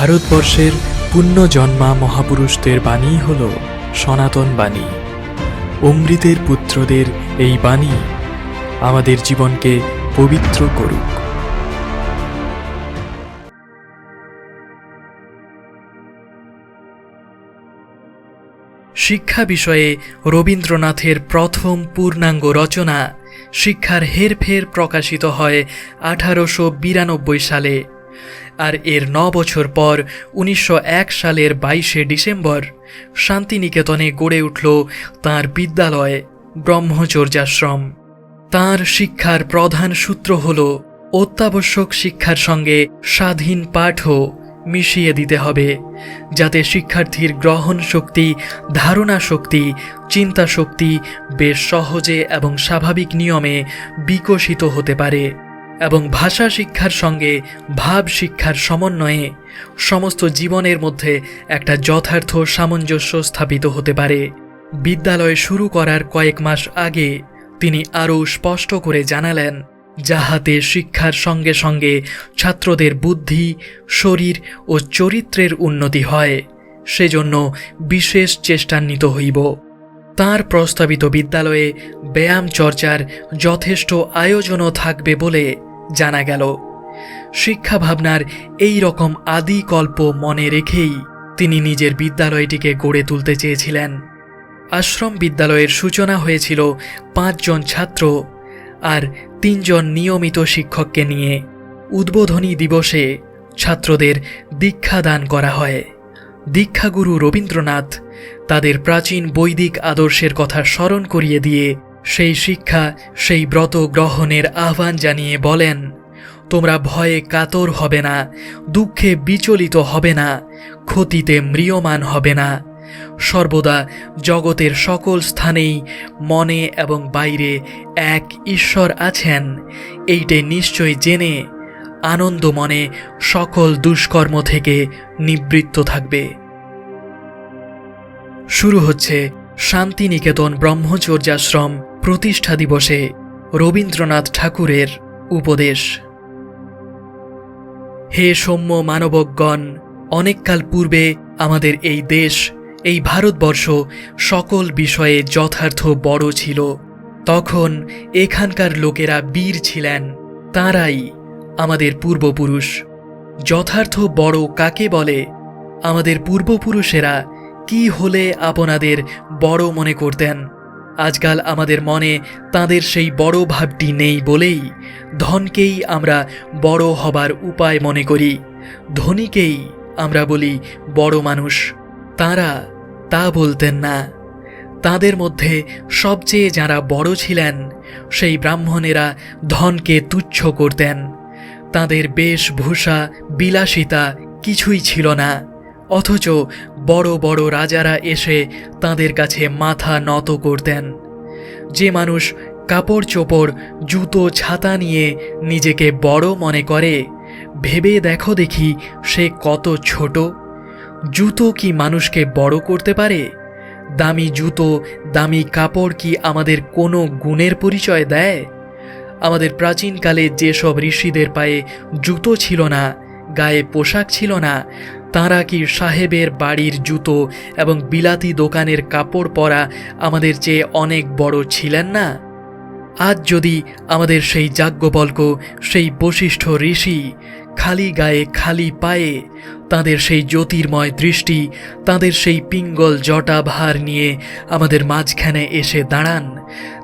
ভারতবর্ষের পুণ্যজন্মা মহাপুরুষদের বাণী হল সনাতন বাণী। অমৃতের পুত্রদের এই বাণী আমাদের জীবনকে পবিত্র করুক। শিক্ষা বিষয়ে রবীন্দ্রনাথের প্রথম পূর্ণাঙ্গ রচনা শিক্ষার হেরফের প্রকাশিত হয় আঠারোশো বিরানব্বই সালে। আর এর ন বছর পর উনিশশো এক সালের বাইশে ডিসেম্বর শান্তিনিকেতনে গড়ে উঠল তাঁর বিদ্যালয়, ব্রহ্মচর্যাশ্রম। তাঁর শিক্ষার প্রধান সূত্র হল, অত্যাবশ্যক শিক্ষার সঙ্গে স্বাধীন পাঠও মিশিয়ে দিতে হবে, যাতে শিক্ষার্থীর গ্রহণ শক্তি, ধারণা শক্তি, চিন্তা শক্তি বেশ সহজে এবং স্বাভাবিক নিয়মে বিকশিত হতে পারে। এবং ভাষা শিক্ষার সঙ্গে ভাব শিক্ষার সমন্বয়ে সমস্ত জীবনের মধ্যে একটা যথার্থ সামঞ্জস্য স্থাপিত হতে পারে। বিদ্যালয় শুরু করার কয়েক মাস আগে তিনি আরও স্পষ্ট করে জানালেন, যাহাতে শিক্ষার সঙ্গে সঙ্গে ছাত্রদের বুদ্ধি, শরীর ও চরিত্রের উন্নতি হয়, সেজন্য বিশেষ চেষ্টান্বিত হইব। তার প্রস্তাবিত বিদ্যালয়ে ব্যায়াম চর্চার যথেষ্ট আয়োজনও থাকবে বলে জানা গেল শিক্ষা ভাবনার এই রকম আদি কল্প মনে রেখেই তিনি নিজের বিদ্যালয়টিকে গড়ে তুলতে চেয়েছিলেন। আশ্রম বিদ্যালয়ের সূচনা হয়েছিল পাঁচজন ছাত্র আর তিনজন নিয়মিত শিক্ষককে নিয়ে উদ্বোধনী দিবসে ছাত্রদের দীক্ষা দান করা হয়। দীক্ষাগুরু রবীন্দ্রনাথ তাদের প্রাচীন বৈদিক আদর্শের কথা স্মরণ করিয়ে দিয়ে সেই শিক্ষা, সেই ব্রত গ্রহণের আহ্বান জানিয়ে বলেন, তোমরা ভয়ে কাতর হবে না, দুঃখে বিচলিত হবে না, ক্ষতিতে ম্রিয়মান হবে না। সর্বদা জগতের সকল স্থানেই মনে এবং বাইরে এক ঈশ্বর আছেন, এইটে নিশ্চয় জেনে আনন্দ মনে সকল দুষ্কর্ম থেকে নিবৃত্ত থাকবে। শুরু হচ্ছে শান্তিনিকেতন ব্রহ্মচর্যাশ্রম প্রতিষ্ঠা দিবসে রবীন্দ্রনাথ ঠাকুরের উপদেশ। হে সৌম্য মানবগণ অনেককাল পূর্বে আমাদের এই দেশ, এই ভারতবর্ষ সকল বিষয়ে যথার্থ বড় ছিল। তখন এখানকার লোকেরা বীর ছিলেন, তাঁরাই আমাদের পূর্বপুরুষ। যথার্থ বড় কাকে বলে? আমাদের পূর্বপুরুষেরা কি হলে আপনাদের বড় মনে করতেন? আজকাল আমাদের মনে তাদের সেই বড় ভাবটি নেই বলেই ধনকেই আমরা বড় হবার উপায় মনে করি। ধনীকেই আমরা বলি বড় মানুষ। তারা তা বলতেন না। তাদের মধ্যে সবচেয়ে যারা বড় ছিলেন, সেই ব্রাহ্মণেরা ধনকে তুচ্ছ করতেন। তাদের বেশভূষা, বিলাসিতা কিছুই ছিল না। অথচ বড় বড় রাজারা এসে তাদের কাছে মাথা নত করতেন। যে মানুষ কাপড় চোপড়, জুতো, ছাতা নিয়ে নিজেকে বড় মনে করে, ভেবে দেখো দেখি সে কত ছোট। জুতো কি মানুষকে বড় করতে পারে? দামি জুতো, দামি কাপড় কি আমাদের কোনো গুণের পরিচয় দেয়? আমাদের প্রাচীনকালে যেসব ঋষিদের পায়ে জুতো ছিল না, গায়ে পোশাক ছিল না তাঁরা কি সাহেবের বাড়ির জুতো এবং বিলাতি দোকানের কাপড় পরা আমাদের চেয়ে অনেক বড় ছিলেন না? আজ যদি আমাদের সেই যাজ্ঞবল্ক, সেই বশিষ্ঠ ঋষি খালি গায়ে, খালি পায়ে। তাদের সেই জ্যোতির্ময় দৃষ্টি, তাদের সেই পিঙ্গল জটা ভার নিয়ে আমাদের মাঝখানে এসে দাঁড়ান।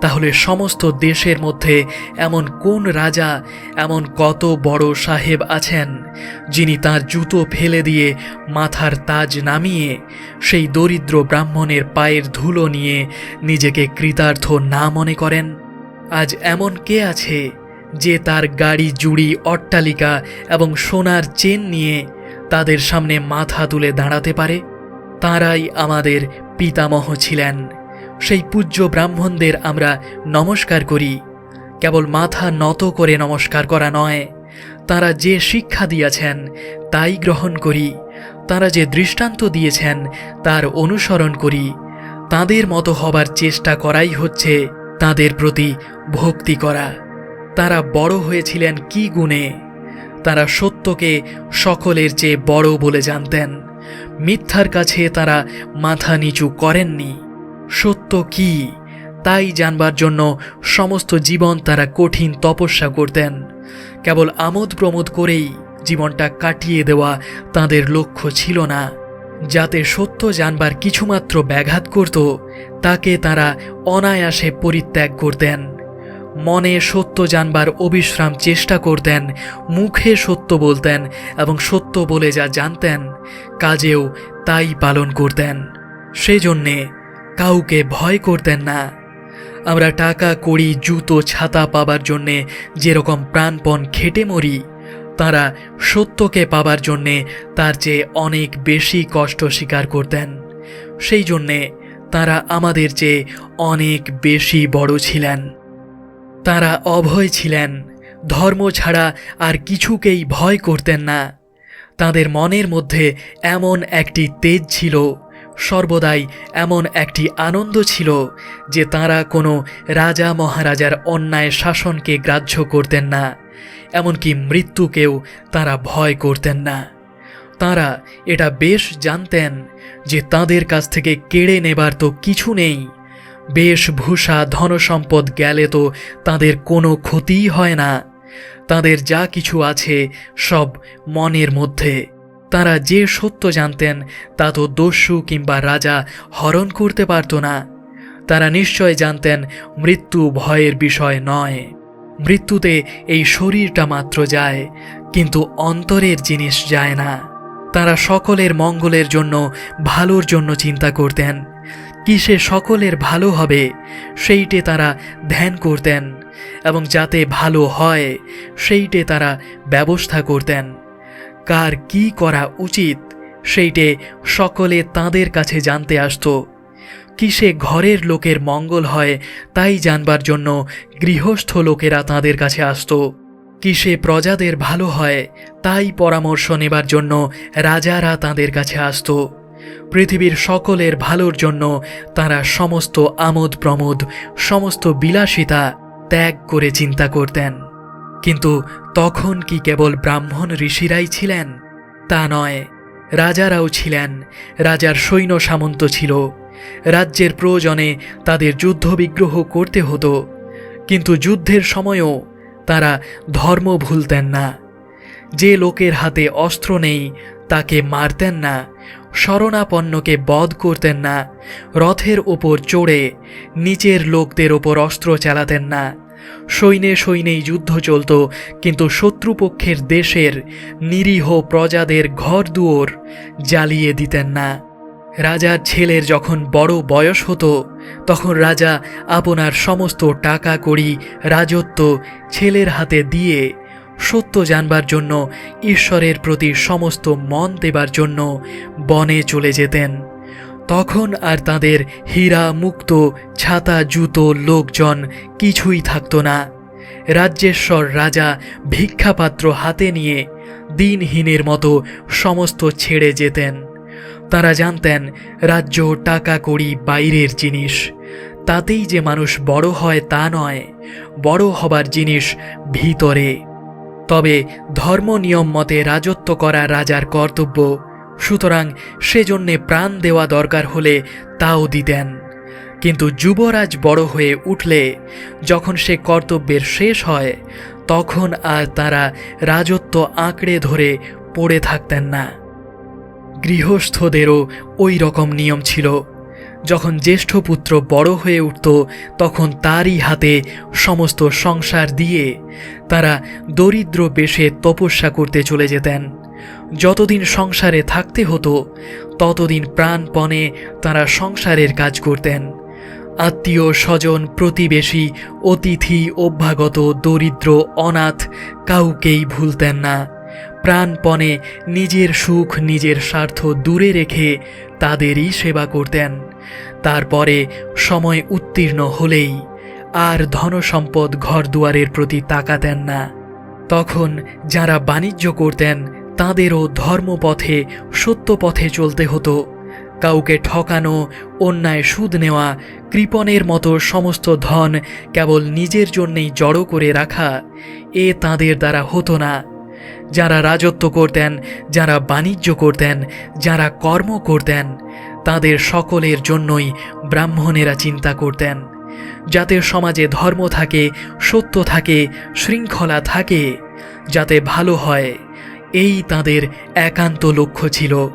তাহলে সমস্ত দেশের মধ্যে এমন কোন রাজা, এমন কত বড় সাহেব আছেন, যিনি তার জুতো ফেলে দিয়ে মাথার তাজ নামিয়ে সেই দরিদ্র ব্রাহ্মণের পায়ের ধুলো নিয়ে নিজেকে কৃতার্থ না মনে করেন? আজ এমন কে আছে যে তার গাড়ি, জুড়ি, অট্টালিকা এবং সোনার চেন নিয়ে তাদের সামনে মাথা তুলে দাঁড়াতে পারে, তাঁরাই আমাদের পিতামহ ছিলেন। সেই পূজ্য ব্রাহ্মণদের আমরা নমস্কার করি। কেবল মাথা নত করে নমস্কার করা নয়, তারা যে শিক্ষা দিয়েছেন, তাই গ্রহণ করি। তারা যে দৃষ্টান্ত দিয়েছেন, তার অনুসরণ করি। তাদের মতো হবার চেষ্টা করাই হচ্ছে তাদের প্রতি ভক্তি করা। তারা বড় হয়েছিলেন কি গুণে? তারা সত্যকে সকলের চেয়ে বড় বলে জানতেন। মিথ্যার কাছে তারা মাথা নিচু করেননি। সত্য কি? তাই জানবার জন্য সমস্ত জীবন তারা কঠিন তপস্যা করতেন। কেবল আমোদ প্রমোদ করেই জীবনটা কাটিয়ে দেওয়া তাদের লক্ষ্য ছিল না। যাতে সত্য জানবার কিছুমাত্র ব্যাঘাত করত, তাকে তারা অনায়াসে পরিত্যাগ করতেন। মনে সত্য জানবার অবিশ্রাম চেষ্টা করতেন, মুখে সত্য বলতেন এবং সত্য বলে যা জানতেন, কাজেও তাই পালন করতেন। সেজন্যে কাউকে ভয় করতেন না। আমরা টাকা, কড়ি, জুতো, ছাতা পাবার জন্যে যেরকম প্রাণপণ খেটে মরি, তারা সত্যকে পাবার জন্যে তার চেয়ে অনেক বেশি কষ্ট স্বীকার করতেন। সেই জন্যে তারা আমাদের চেয়ে অনেক বেশি বড় ছিলেন। তারা অভয় ছিলেন। ধর্ম ছাড়া আর কিছুকেই ভয় করতেন না। তাদের মনের মধ্যে এমন একটি তেজ ছিল, সর্বদাই এমন একটি আনন্দ ছিল যে তারা কোনো রাজা মহারাজার অন্যায় শাসনকে গ্রাহ্য করতেন না, এমনকি মৃত্যুকেও তারা ভয় করতেন না। তারা এটা বেশ জানতেন যে তাদের কাছ থেকে কেড়ে নেবার তো কিছু নেই। বেশভূষা ধনসম্পদ গেলে তো তাদের কোনো ক্ষতিই হয় না। তাদের যা কিছু আছে সব মনের মধ্যে। তারা যে সত্য জানতেন, তা তো দস্যু কিংবা রাজা হরণ করতে পারত না। তারা নিশ্চয় জানতেন মৃত্যু ভয়ের বিষয় নয়। মৃত্যুতে এই শরীরটা মাত্র যায়, কিন্তু অন্তরের জিনিস যায় না। তারা সকলের মঙ্গলের জন্য, ভালোর জন্য চিন্তা করতেন। কিসে সকলের ভালো হবে, সেইটে তারা ধ্যান করতেন, এবং যাতে ভালো হয়, সেইটে তারা ব্যবস্থা করতেন। কার কি করা উচিত, সেইটে সকলে তাদের কাছে জানতে আসত। কিসে ঘরের লোকের মঙ্গল হয়, তাই জানবার জন্য গৃহস্থ লোকেরা তাদের কাছে আসত। কিসে প্রজাদের ভালো হয়, তাই পরামর্শ নেবার জন্য রাজারা তাদের কাছে আসত। পৃথিবীর সকলের ভালোর জন্য তারা সমস্ত আমোদ প্রমোদ, সমস্ত বিলাসিতা ত্যাগ করে চিন্তা করতেন। কিন্তু তখন কি কেবল ব্রাহ্মণ ঋষিরাই ছিলেন? তা নয়। রাজারাও ছিলেন। রাজার সৈন্য সামন্ত ছিল। রাজ্যের প্রয়োজনে তাদের যুদ্ধবিগ্রহ করতে হতো। কিন্তু যুদ্ধের সময়ও তারা ধর্ম ভুলতেন না। যে লোকের হাতে অস্ত্র নেই, তাকে মারতেন না। শরণাপন্নকে বধ করতেন না, রথের ওপর চড়ে নিচের লোকদের ওপর অস্ত্র চালাতেন না। সৈন্যে সৈন্যেই যুদ্ধ চলত, কিন্তু শত্রুপক্ষের দেশের নিরীহ প্রজাদের ঘর দুয়ার জ্বালিয়ে দিতেন না। রাজার ছেলের যখন বড় বয়স হতো, তখন রাজা আপনার সমস্ত টাকা কড়ি, রাজত্ব ছেলের হাতে দিয়ে সত্য জানবার জন্য, ঈশ্বরের প্রতি সমস্ত মন দেবার জন্য বনে চলে যেতেন। তখন আর তাদের হীরা, মুক্ত, ছাতা, জুতো, লোকজন কিছুই থাকতো না। রাজ্যেশ্বর রাজা ভিক্ষাপাত্র হাতে নিয়ে দিনহীনের মতো সমস্ত ছেড়ে যেতেন। তারা জানতেন রাজ্য টাকা কড়ি বাইরের জিনিস। তাতেই যে মানুষ বড় হয় তা নয়, বড় হবার জিনিস ভিতরে। তবে ধর্ম নিয়ম মতে রাজত্ব করা রাজার কর্তব্য। সুতরাং সেজন্যে প্রাণ দেওয়া দরকার হলে তাও দিতেন। কিন্তু যুবরাজ বড় হয়ে উঠলে, যখন সে কর্তব্যের শেষ হয়, তখন আর তারা রাজত্ব আঁকড়ে ধরে পড়ে থাকতেন না। গৃহস্থদেরও ওই রকম নিয়ম ছিল। যখন জ্যেষ্ঠ পুত্র বড় হয়ে উঠত, তখন তারই হাতে সমস্ত সংসার দিয়ে তারা দরিদ্র বেশে তপস্যা করতে চলে যেতেন। যতদিন সংসারে থাকতে হতো, ততদিন প্রাণপণে তারা সংসারের কাজ করতেন। আত্মীয় স্বজন, প্রতিবেশী, অতিথি, অভ্যাগত, দরিদ্র, অনাথ কাউকেই ভুলতেন না। প্রাণপণে নিজের সুখ, নিজের স্বার্থ দূরে রেখে তাদেরই সেবা করতেন। তারপরে সময় উত্তীর্ণ হলেই আর ধনসম্পদ ঘরদুয়ারের প্রতি তাকাতেন না। তখন যারা বাণিজ্য করতেন, তাদেরও ধর্মপথে সত্য পথে চলতে হতো। কাউকে ঠকানো, অন্যায় সুদ নেওয়া, কৃপণের মতো সমস্ত ধন কেবল নিজের জন্যেই জড়ো করে রাখা, এ তাদের দ্বারা হতো না। যারা রাজত্ব করতেন, যারা বাণিজ্য করতেন, যারা কর্ম করতেন, তাদের সকলের জন্যই ব্রাহ্মণেরা চিন্তা করতেন। যাতে সমাজে ধর্ম থাকে, সত্য থাকে, শৃঙ্খলা থাকে, যাতে ভালো হয়, এই তাদের একান্ত লক্ষ্য ছিল।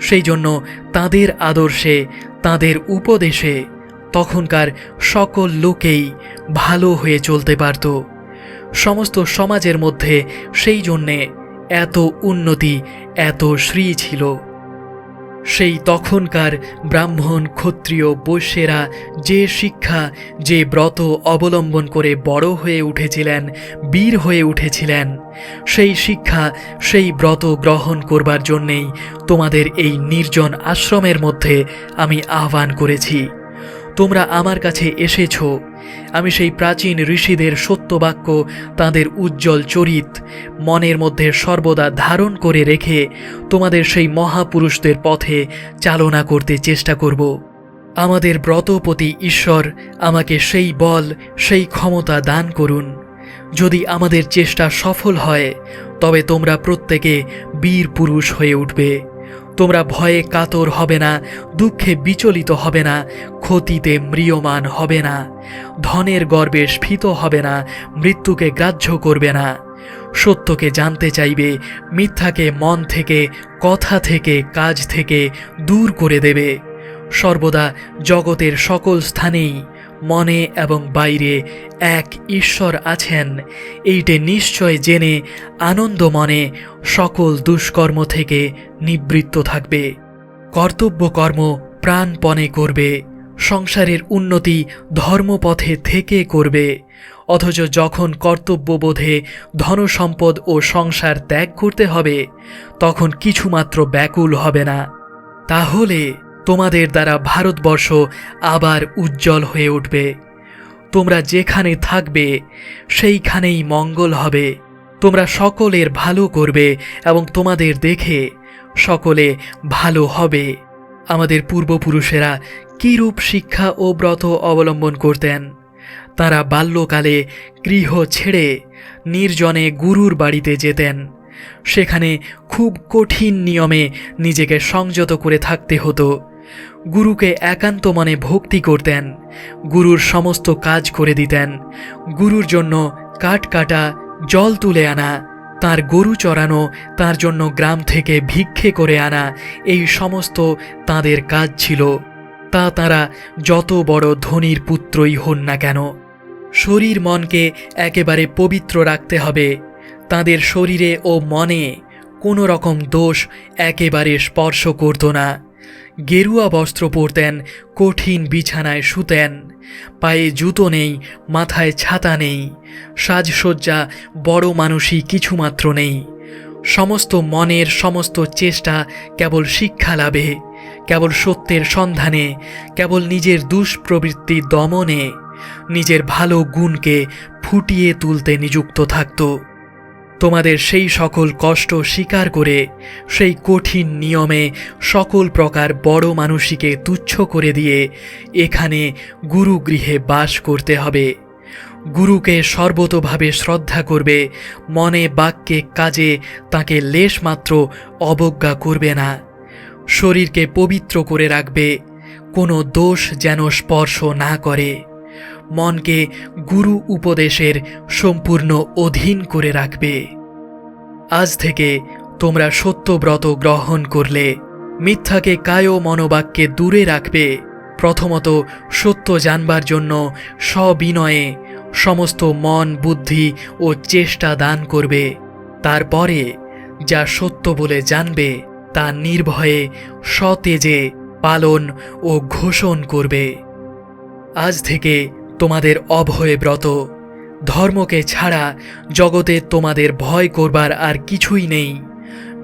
সেই জন্য তাদের আদর্শে, তাদের উপদেশে তখনকার সকল লোকেই ভালো হয়ে চলতে পারত। সমস্ত সমাজের মধ্যে সেই জন্যে এত উন্নতি, এত শ্রী ছিল। সেই তখনকার ব্রাহ্মণ, ক্ষত্রিয়, বৈশ্যেরা যে শিক্ষা, যে ব্রত অবলম্বন করে বড় হয়ে উঠেছিলেন, বীর হয়ে উঠেছিলেন, সেই শিক্ষা, সেই ব্রত গ্রহণ করবার জন্যেই তোমাদের এই নির্জন আশ্রমের মধ্যে আমি আহ্বান করেছি। তোমরা আমার কাছে এসেছ। আমি সেই প্রাচীন ঋষিদের সত্যবাক্য, তাদের উজ্জ্বল চরিত, মনের মধ্যে সর্বদা ধারণ করে রেখে তোমাদের সেই মহাপুরুষদের পথে চালনা করতে চেষ্টা করব। আমাদের ব্রতপতি ঈশ্বর আমাকে সেই বল, সেই ক্ষমতা দান করুন। যদি আমাদের চেষ্টা সফল হয়, তবে তোমরা প্রত্যেকে বীর পুরুষ হয়ে উঠবে। তোমরা ভয়ে কাতর হবে না, দুঃখে বিচলিত হবে না, ক্ষতিতে ম্রিয়মান হবে না, ধনের গর্বে স্ফীত হবে না, মৃত্যুকে গ্রাহ্য করবে না। সত্যকে জানতে চাইবে, মিথ্যাকে মন থেকে, কথা থেকে, কাজ থেকে দূর করে দেবে। সর্বদা জগতের সকল স্থানেই মনে এবং বাইরে এক ঈশ্বর আছেন। এইটে নিশ্চয় জেনে আনন্দ মনে সকল দুষ্কর্ম থেকে নিবৃত্ত থাকবে। কর্তব্য কর্ম প্রাণপণে করবে। সংসারের উন্নতি ধর্মপথে থেকে করবে। অথচ যখন কর্তব্যবোধে ধনসম্পদ ও সংসার ত্যাগ করতে হবে, তখন কিছুমাত্র ব্যাকুল হবে না। তাহলে তোমাদের দ্বারা ভারতবর্ষ আবার উজ্জ্বল হয়ে উঠবে। তোমরা যেখানে থাকবে, সেইখানেই মঙ্গল হবে। তোমরা সকলের ভালো করবে এবং তোমাদের দেখে সকলে ভালো হবে। আমাদের পূর্বপুরুষেরা কীরূপ শিক্ষা ও ব্রত অবলম্বন করতেন? তারা বাল্যকালে গৃহ ছেড়ে নির্জনে গুরুর বাড়িতে যেতেন। সেখানে খুব কঠিন নিয়মে নিজেকে সংযত করে থাকতে হতো। গুরুকে একান্ত মনে ভক্তি করতেন, গুরুর সমস্ত কাজ করে দিতেন, গুরুর জন্য কাঠ কাটা, জল তুলে আনা, তার গরু চড়ানো, তার জন্য গ্রাম থেকে ভিক্ষে করে আনা, এই সমস্ত তাদের কাজ ছিল। তা তারা যত বড় ধনির পুত্রই হন না কেন। শরীর মনকে একেবারে পবিত্র রাখতে হবে। তাদের শরীরে ও মনে কোনো রকম দোষ একেবারে স্পর্শ করত না। গেরুয়া বস্ত্র পরতেন, কঠিন বিছানায় শুতেন। পায়ে জুতো নেই, মাথায় ছাতা নেই। সাজসজ্জা, বড় মানুষই কিছুমাত্র নেই। সমস্ত মনের সমস্ত চেষ্টা কেবল শিক্ষা লাভে, কেবল সত্যের সন্ধানে, কেবল নিজের দুষ্প্রবৃত্তি দমনে। নিজের ভালো গুণকে ফুটিয়ে তুলতে নিযুক্ত থাকত। তোমাদের সেই সকল কষ্ট স্বীকার করে, সেই কঠিন নিয়মে সকল প্রকার বড় মানুষীকে তুচ্ছ করে দিয়ে এখানে গুরুগৃহে বাস করতে হবে। গুরুকে সর্বতোভাবে শ্রদ্ধা করবে, মনে বাক্যে কাজে তাকে লেশমাত্র অবজ্ঞা করবে না। শরীরকে পবিত্র করে রাখবে, কোনো দোষ যেন স্পর্শ না করে। মনকে গুরু উপদেশের সম্পূর্ণ অধীন করে রাখবে। আজ থেকে তোমরা সত্যব্রত গ্রহণ করলে, মিথ্যাকে কায় মনোবাক্যে দূরে রাখবে। প্রথমত সত্য জানবার জন্য সবিনয়ে সমস্ত মন, বুদ্ধি ও চেষ্টা দান করবে। তারপরে যা সত্য বলে জানবে, তা নির্ভয়ে সতেজে পালন ও ঘোষণ করবে। আজ থেকে তোমাদের অভয়ে ব্রত। ধর্মকে ছাড়া জগতে তোমাদের ভয় করবার আর কিছুই নেই।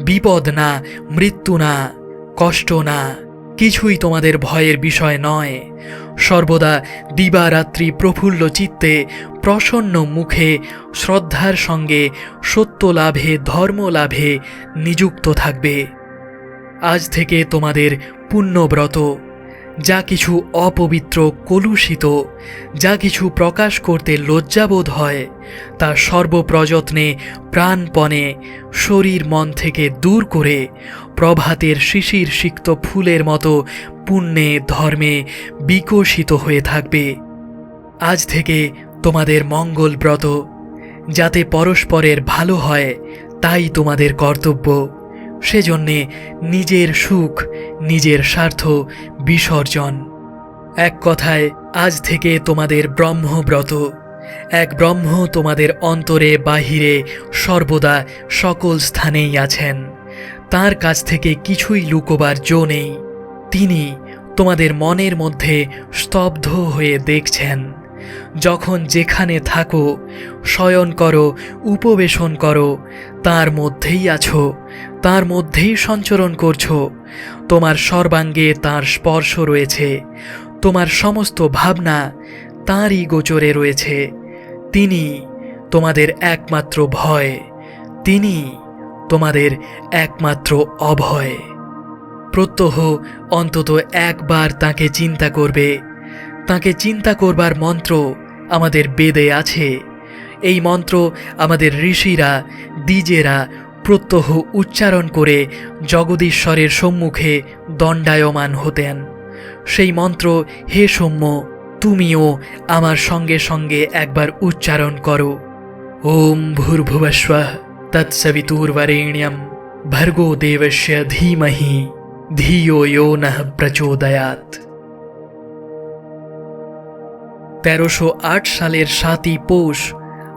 বিপদ না, মৃত্যু না, কষ্ট না, কিছুই তোমাদের ভয়ের বিষয় নয়। সর্বদা দিবারাত্রি প্রফুল্ল চিত্তে, প্রসন্ন মুখে, শ্রদ্ধার সঙ্গে, সত্য লাভে, ধর্ম লাভে নিযুক্ত থাকবে। আজ থেকে তোমাদের পুণ্যব্রত। যা কিছু অপবিত্র, কলুষিত, যা কিছু প্রকাশ করতে লজ্জাবোধ হয়, তা সর্বপ্রযত্নে প্রাণপণে শরীর মন থেকে দূর করে প্রভাতের শিশির সিক্ত ফুলের মতো পুণ্যে ধর্মে বিকশিত হয়ে থাকবে। আজ থেকে তোমাদের মঙ্গল ব্রত, যাতে পরস্পরের ভালো হয়, তাই তোমাদের কর্তব্য। সেজন্যে নিজের সুখ, নিজের স্বার্থ বিসর্জন। এক কথায়, আজ থেকে তোমাদের ব্রহ্মব্রত। এক ব্রহ্ম তোমাদের অন্তরে বাহিরে সর্বদা সকল স্থানেই আছেন। তার কাছ থেকে কিছুই লুকোবার জো নেই। তিনি তোমাদের মনের মধ্যে স্তব্ধ হয়ে দেখছেন। যখন যেখানে থাকো, শয়ন করো, উপবেশন করো, তার মধ্যেই আছো, তার মধ্যেই সঞ্চরণ করছ। তোমার সর্বাঙ্গে তার স্পর্শ রয়েছে, তোমার সমস্ত ভাবনা তাঁরই গোচরে রয়েছে। তিনি তোমাদের একমাত্র ভয়, তিনি তোমাদের একমাত্র অভয়। প্রত্যহ অন্তত একবার তাকে চিন্তা করবে, তাকে চিন্তা করবার মন্ত্র আমাদের বেদে আছে। এই মন্ত্র আমাদের ঋষিরা, দ্বিজেরা প্রত্যহ উচ্চারণ করে জগদীশ্বরের সম্মুখে দণ্ডায়মান হতেন। সেই মন্ত্র, হে সৌম্য, তুমিও আমার সঙ্গে সঙ্গে একবার উচ্চারণ করো। ওম ভূর্ভুবস্ব তৎসবিতুর্বরেণ্যম ভর্গো দেবস্য ধীমহি, ধিয়ো यो নঃ প্রচোদয়াত তেরোশো সালের সাতই পৌষ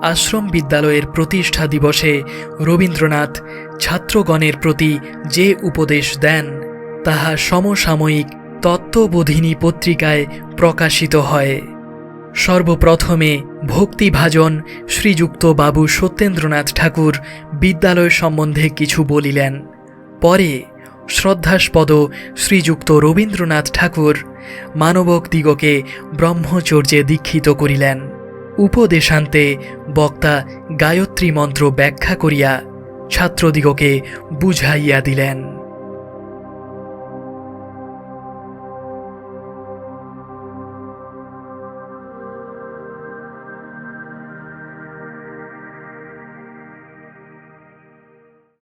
আশ্রম বিদ্যালয়ের প্রতিষ্ঠা দিবসে রবীন্দ্রনাথ ছাত্রগণের প্রতি যে উপদেশ দেন, তাহা সমসাময়িক তত্ত্ববোধিনী পত্রিকায় প্রকাশিত হয়। সর্বপ্রথমে ভক্তিভাজন শ্রীযুক্ত বাবু সত্যেন্দ্রনাথ ঠাকুর বিদ্যালয় সম্বন্ধে কিছু বলিলেন। পরে শ্রদ্ধাস্পদ শ্রীযুক্ত রবীন্দ্রনাথ ঠাকুর মানবক দিগকে ব্রহ্মচর্যে দীক্ষিত করিলেন। উপদেশান্তে বক্তা গায়ত্রী মন্ত্র ব্যাখ্যা করিয়া ছাত্রদিগকে বুঝাইয়া দিলেন।